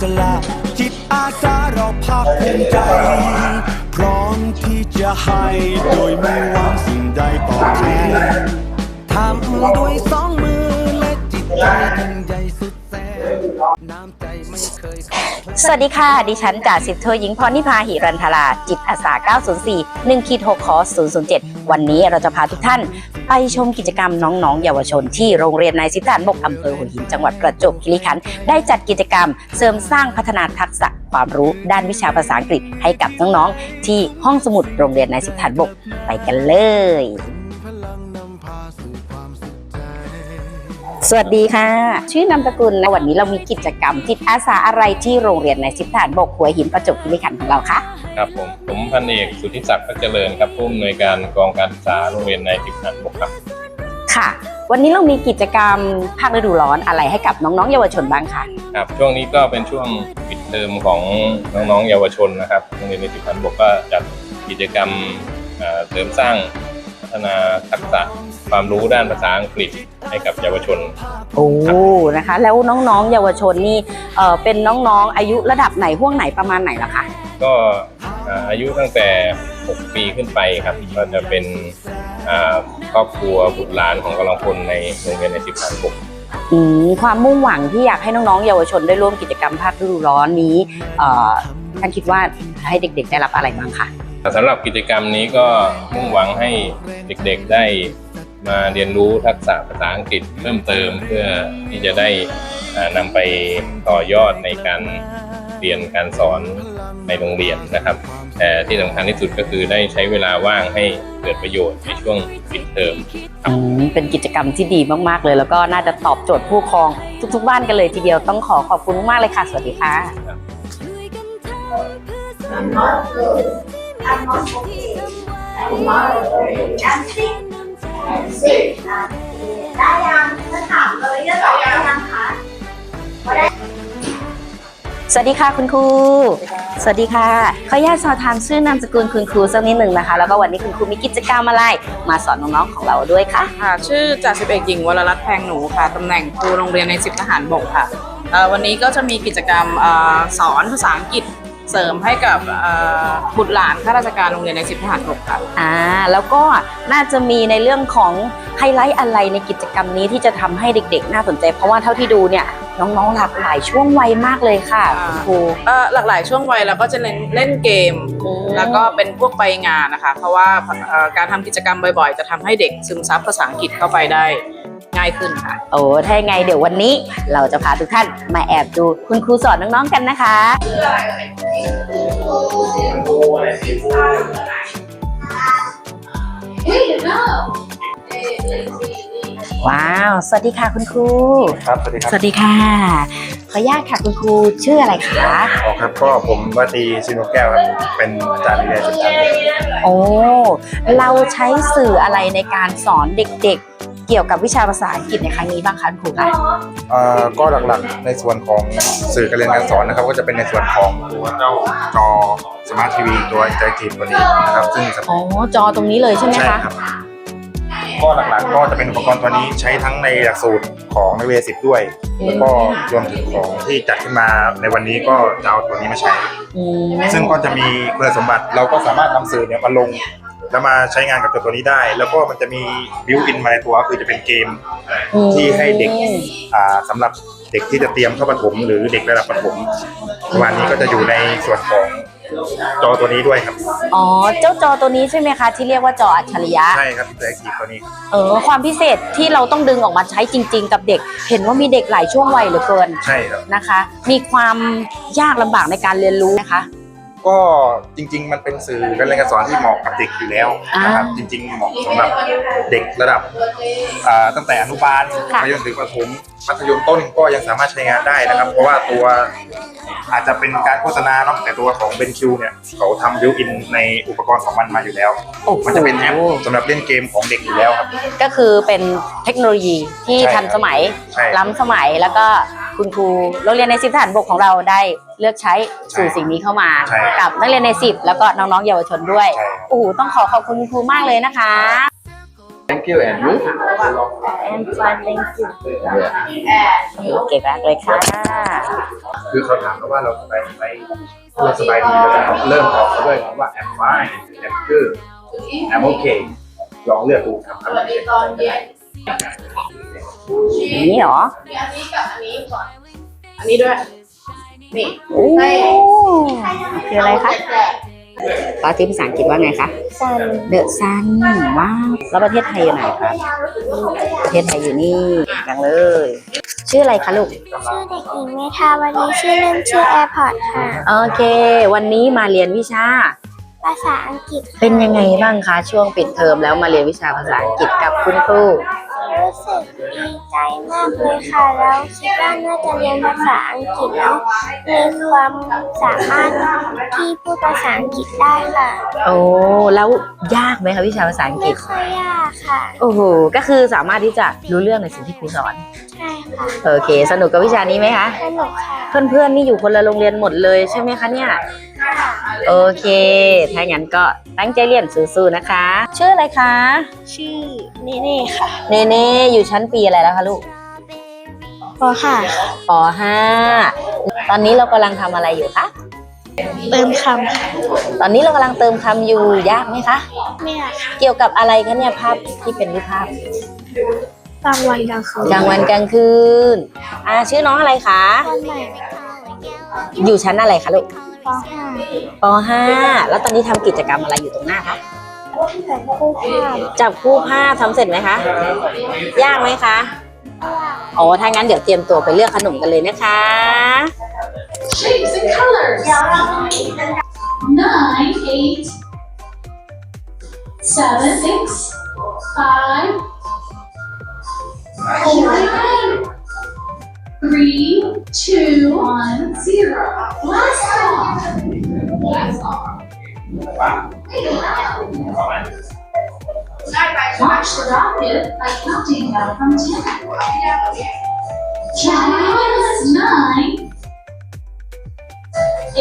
สละจิตอาสาเราภาคภูมิใจ พร้อมที่จะให้โดยไม่หวังสิ่งใดตอบแทนทำด้วยสองมือและจิตใจยิ่งใหญ่สุดแสนน้ำใจไม่เคยขาด สวัสดีค่ะ ดิฉันจ่าสิบโทหญิงพรนิพาหิรันทราจิตอาสา 904 1ขีด6ขอ007 วันนี้เราจะพาทุกท่าน ไปชมกิจกรรมน้องๆ เยาวชนที่โรงเรียนนายสิบฐานบกอำเภอหัวหินจังหวัดประจวบคีรีขันธ์ได้จัดกิจกรรมเสริมสร้างพัฒนาทักษะความรู้ด้านวิชาภาษาอังกฤษให้กับน้องๆที่ห้องสมุดโรงเรียนนายสิบฐานบกไปกันเลยพลังนำพาสู่ความสุขใจสวัสดีค่ะ ชื่อนามสกุลนะวันนี้เรามีกิจกรรมจิตอาสาอะไรที่โรงเรียนนายสิบฐานบกหัวหินประจวบคีรีขันธ์ของเราคะ ครับผมผมพันเอกสุทธิศักดิ์พัชเจริญครับผู้อำนวยการกองการศึกษาโรงเรียนในทิพย์นันบกครับ ค่ะ วันนี้เรามีกิจกรรมภาคฤดูร้อนอะไรให้กับน้องๆ เยาวชนบ้างคะครับช่วงนี้ก็เป็นช่วงปิดเทอมของน้องๆ เยาวชนนะครับโรงเรียนในทิพย์นันบกก็จัดกิจกรรมเอ่อเสริมสร้างพัฒนาทักษะความรู้ด้านภาษาอังกฤษให้กับเยาวชน โอ้นะคะ แล้วน้องๆ เยาวชนนี่เอ่อเป็นน้องๆ อายุระดับไหนห่วงไหนประมาณไหนล่ะคะ ก็เอ่ออายุตั้งแต่ 6 ปีขึ้นไปครับ ก็จะเป็นอ่าครอบครัวบุตรหลานของกำลังพลในโรงเรียนในทิพย์นันบกอืมความมุ่งหวังที่อยากให้น้องๆ เยาวชนได้ร่วมกิจกรรมภาคฤดูร้อนนี้เอ่อท่านคิดว่าให้เด็กๆ ได้รับอะไรบ้างคะสำหรับกิจกรรมนี้ก็มุ่งหวังให้เด็กๆได้มาเรียนรู้ทักษะภาษาอังกฤษเพิ่มเติมเพื่อที่จะได้อ่านำไปต่อยอดในการเรียนการสอน ในโรงเรียนนะครับแต่ที่สำคัญที่สุดก็คือได้ใช้เวลาว่างให้เกิดประโยชน์ในช่วงปิดเทอมอืมเป็นกิจกรรมที่ดีมากๆเลย แล้วก็น่าจะตอบโจทย์ผู้ปกครองทุกๆบ้านกันเลยทีเดียวต้องขอขอบคุณมากๆเลยค่ะ สวัสดีค่ะได้ยังจะถาม สวัสดีค่ะคุณครู สวัสดีค่ะ ขออนุญาตสอบถามชื่อนามสกุลคุณครูสักนิดหนึ่งนะคะ แล้วก็วันนี้คุณครูมีกิจกรรมอะไร มาสอนน้องๆของเราด้วยคะค่ะ ชื่อจ่าสิบเอกหญิงวรรัตน์แพงหนูค่ะตำแหน่งครูโรงเรียนในสิบทหารบกค่ะเอ่อวันนี้ก็จะมีกิจกรรมเอ่อสอนภาษาอังกฤษเสริมให้กับเอ่อบุตรหลานข้าราชการโรงเรียนในสิบทหารบกค่ะ อ่า แล้วก็น่าจะมีในเรื่องของไฮไลท์อะไรในกิจกรรมนี้ที่จะทำให้เด็กๆ น่าสนใจ เพราะว่าเท่าที่ดูเนี่ย น้องๆหลากหลายช่วงวัยมากเลยค่ะคุณครูเอ่อหลากหลายช่วงวัยเราก็จะเล่นเล่นเกม แล้วก็เป็นพวกไปงานนะคะ เพราะว่าเอ่อการทำกิจกรรมบ่อยๆ จะทำให้เด็กซึมซับภาษาอังกฤษเข้าไปได้ง่ายขึ้นค่ะ โอ้ถ้ายังไงเดี๋ยววันนี้ เราจะพาทุกท่านมาแอบดูคุณครูสอนน้องๆกันนะคะ ว้าว สวัสดีค่ะคุณครู ครับ สวัสดีครับสวัสดีค่ะ ขออนุญาตค่ะคุณครูชื่ออะไรคะ อ๋อครับก็ผมวัตรีชินโนแก้วครับเป็นอาจารย์วิทยาจุฬาโอ้ เราใช้สื่ออะไรในการสอนเด็กๆ เกี่ยวกับวิชาภาษาอังกฤษในครั้งนี้บ้างคะคุณครูคะเอ่อก็หลักๆ ในส่วนของสื่อการเรียนการสอนนะครับ ก็จะเป็นในส่วนของตัวเจ้าจอสมาร์ททีวีตัวอินเตอร์แอคทีฟตัวนี้นะครับซึ่งอ๋อ จอตรงนี้เลยใช่ไหมใช่คะครับ ก็หลักๆ ก็จะเป็นอุปกรณ์ตัวนี้ใช้ทั้งในหลักสูตรของนักเรียนสิบด้วย แล้วก็รวมถึงของที่จัดขึ้นมาในวันนี้ก็จะเอาตัวนี้มาใช้อืมซึ่งก็จะมีคุณสมบัติเราก็สามารถนำสื่อเนี่ยมาลงแล้วมาใช้งานกับตัวตัวนี้ได้ แล้วก็มันจะมีบิวอินมาในตัวก็คือจะเป็นเกมที่ให้เด็กอ่าสำหรับเด็กที่จะเตรียมเข้าประถม หรือเด็กระดับประถมประมาณนี้ก็จะอยู่ในส่วนของ จอตัวนี้ด้วยครับอ๋อ เจ้าจอตัวนี้ใช่ไหมคะที่เรียกว่าจออัจฉริยะ ใช่ครับตัวทีตัวนี้เออ ความพิเศษที่เราต้องดึงออกมาใช้จริง ๆ กับเด็ก เห็นว่ามีเด็กหลายช่วงวัยเหลือเกินใช่ครับ นะคะ มีความยากลำบากในการเรียนรู้นะคะ ก็จริง ๆ มันเป็นสื่อการเรียนการสอนที่เหมาะกับเด็กอยู่แล้วนะครับจริง ๆ เหมาะสำหรับเด็กระดับอ่าตั้งแต่อนุบาลค่ะ ไปจนถึงประถมมัธยมต้นก็ยังสามารถใช้งานได้นะครับ เพราะว่าตัว อาจจะเป็นการโฆษณาเนาะแต่ตัวของ BenQ เนี่ยเขาทำบิวอินในอุปกรณ์ของมันมาอยู่แล้ว โอ้โห มันจะเป็นแอปสำหรับเล่นเกมของเด็กอยู่แล้วครับ ก็คือเป็นเทคโนโลยีที่ใช่ครับทันสมัย ใช่ครับล้ำสมัยแล้วก็คุณครูโรงเรียนในสิบฐานบกของเราได้เลือกใช้สื่อสิ่งนี้เข้ามา ใช่กับนักเรียนในสิบแล้วก็น้องๆเยาวชนด้วยใช่ โอ้โหต้องขอขอบคุณคุณครูมากเลยนะคะ Thank you and you and fine thank you yeah เก่งมากเลยค่ะ คือเขาถามเราว่าเราสบายไหมเราสบายดีแล้วก็เริ่มตอบเขาด้วยคำว่า I'm fine I'm good I'm okay ลองเลือกดูครับคำนี้อย่างนี้เหรอมีอันนี้กับอันนี้ก่อน อันนี้ด้วย นี่โอ้คืออะไรคะปาที่ภาษาอังกฤษว่าไงคะ The Sun ว้าว แล้วประเทศไทยอยู่ไหนครับ ประเทศไทยอยู่นี่จังเลย ชื่ออะไรคะลูก ชื่อเด็กหญิงเมธาวดีชื่อเล่นชื่อแอร์พอร์ตค่ะ โอเค วันนี้มาเรียนวิชา ภาษาอังกฤษ เป็นยังไงบ้างคะช่วงปิดเทอมแล้วมาเรียนวิชาภาษาอังกฤษกับคุณครู รู้สึกดีใจมากเลยค่ะ แล้วคิดว่าน่าจะเรียนภาษาอังกฤษแล้วมีความสามารถที่พูดภาษาอังกฤษได้ค่ะโอ้แล้วยากไหมคะวิชาภาษาอังกไม่ฤษค่อยยากค่ะ โอ้โหก็คือสามารถที่จะรู้เรื่องในสิ่งที่ครูสอน ใช่ค่ะโอเค สนุกกับวิชานี้ไหมคะ สนุกค่ะ เพื่อนๆนี่อยู่คนละโรงเรียนหมดเลยใช่ไหมคะเนี่ย โอเค ถ้างั้นก็ตั้งใจเรียนสู้ๆนะคะ ชื่ออะไรคะ ชื่อเนเน่ค่ะ เนเน่อยู่ชั้นปีอะไรแล้วคะลูกปค่ะป .5 ตอนนี้เรากำลังทำอะไรอยู่คะ เติมคำค่ะตอนนี้เรากำลังเติมคำอยู่ยากไหมคะไม่ยากค่ะเกี่ยวกับอะไรคะเนี่ยภาพที่เป็นรูปภาพกลางวันกลางคืนกลางวันกลางคืน อ่าชื่อน้องอะไรคะ วันใหม่อยู่ชั้นอะไรคะลูก ปห้าป .5 แล้วตอนนี้ทำกิจกรรมอะไรอยู่ตรงหน้าคะแต่คู่ภาพจับคู่ภาพทำเสร็จไหมคะ ยากไหมคะอ๋อถ้างั้นเดี๋ยวเตรียมตัวไปเลือกขนมกันเลยนะคะ shapes and colors เดี๋ยวเราจะมีกิจกรรม nine, eight, seven, six, five, four, three, two, one, zero. Blast off. Blast off. ได้ไปใช่ไหม Launch the rocket by counting down from ten. Counting nine,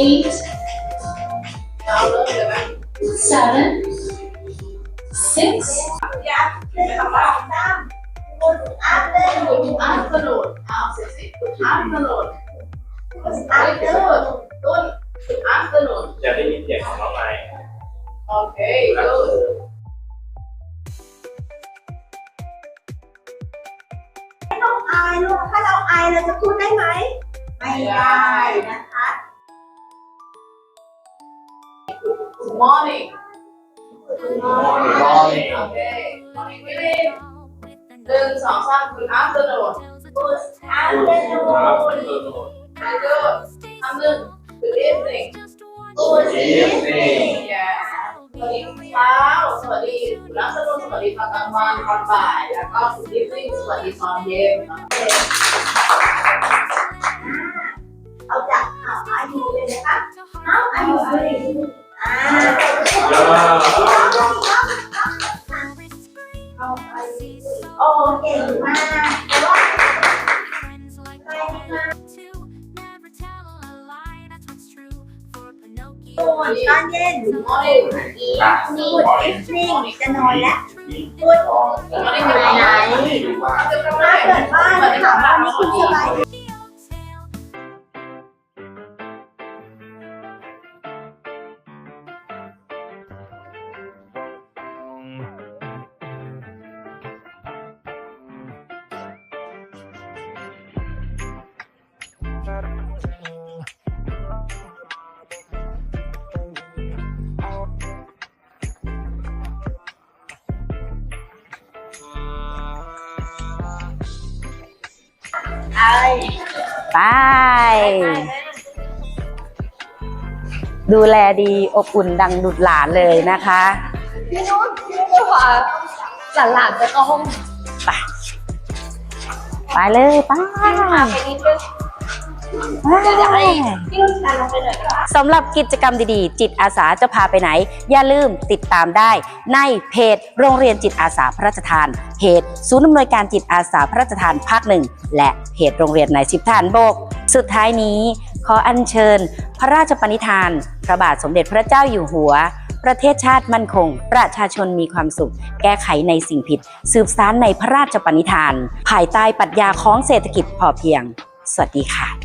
eight, เราเริ่มเลยไหม seven, six, อยากเป็นคำว่าน้ำคุณอาร์ตเล่นคุณอาร์ตกระโดดเอาเสร็จสิคุณอาร์ตกระโดดคุณอาร์ตกระโดดต้นคุณอาร์ตกระโดดจะได้ยินเสียงของน้องไม้โอเค good ไม่ต้องอายลูกถ้าเราอายเราจะพูดได้ไหมไม่ได้นะคะ Good morning Good morning โอเค morning วิลิน หนึ่งสองสามคุณอาร์ตกระโดด Good afternoon very good ทำหนึ่ง Good evening Good evening สวัสดีเช้าสวัสดีคุณรักสนุนสวัสดีตอนกลางวันตอนบ่ายแล้วก็ Good evening สวัสดีตอนเย็นเอาจาก How are you เลยนะคะ How are you doing อ่ โอ้เก่งมากแต่ว่าอะไรนะส่วนตอนเย็นมอนิงอีนี่อีฟนิ่งจะนอนแล้วพูดมอนิงอยู่ไหนถ้าเกิดว่าถามว่านี่คุณสบาย ไป ดูแลดีอบอุ่นดังดุดหลานเลยนะคะพี่นุชพี่นุชค่ะหลานๆจะเข้าห้องไปเลยไปไปนิดนึง สำหรับกิจกรรมดีๆ จิตอาสาจะพาไปไหน อย่าลืมติดตามได้ ในเพจโรงเรียนจิตอาสาพระราชทาน เพจศูนย์อำนวยการจิตอาสาพระราชทานภาคหนึ่งและเพจโรงเรียนนายสิบทหานบก สุดท้ายนี้ ขออัญเชิญ พระราชปณิธาน พระบาทสมเด็จพระเจ้าอยู่หัว ประเทศชาติมั่นคง ประชาชนมีความสุข แก้ไขในสิ่งผิด สืบสารในพระราชปณิธาน ภายใต้ปรัชญาของเศรษฐกิจพอเพียง สวัสดีค่ะ